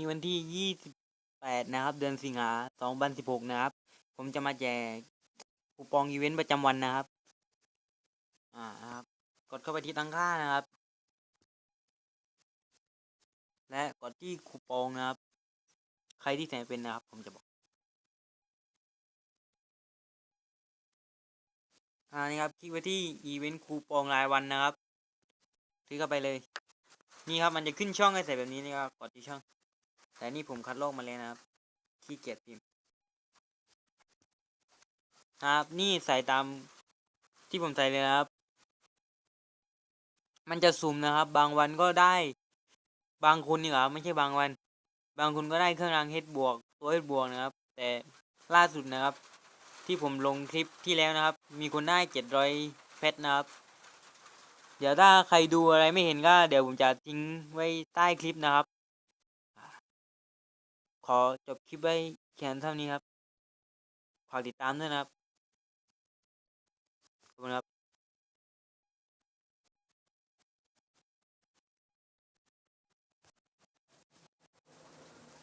มีวันที่ยี่สิบแปดนะครับ เดือนสิงหาสองพันสิบหกนะครับ ผมจะมาแจกคูปองอีเวนต์ประจำวันนะครับ อ่าครับ กดเข้าไปที่ตั้งค่านะครับ และกดที่คูปองนะครับ ใครที่ใส่เป็นนะครับ ผมจะบอก อ่านี่ครับ คลิกไปที่อีเวนต์คูปองรายวันนะครับ คลิกเข้าไปเลย นี่ครับ มันจะขึ้นช่องให้ใส่แบบนี้นะครับ กดที่ช่อง แต่นี่ผมคัดลอกมาแล้วนะครับขี้เกียจพิมพ์ครับนี่ใส่ตามที่ผมใส่เลยนะครับ มันจะสุ่มนะครับ บางวันก็ได้ บางคนนี่ครับไม่ใช่บางวัน บางคนก็ได้เครื่องรางเฮดบวก ตัวเฮดบวกนะครับ แต่ล่าสุดนะครับ ที่ผมลงคลิปที่แล้วนะครับ มีคนได้เจ็ดร้อยเพชรนะครับ เดี๋ยวถ้าใครดูอะไรไม่เห็นก็เดี๋ยวผมจะทิ้งไว้ใต้คลิปนะครับ ขอจบคลิปไว้แค่เท่านี้ครับฝากติดตามด้วยนะครับ ขอบคุณครับ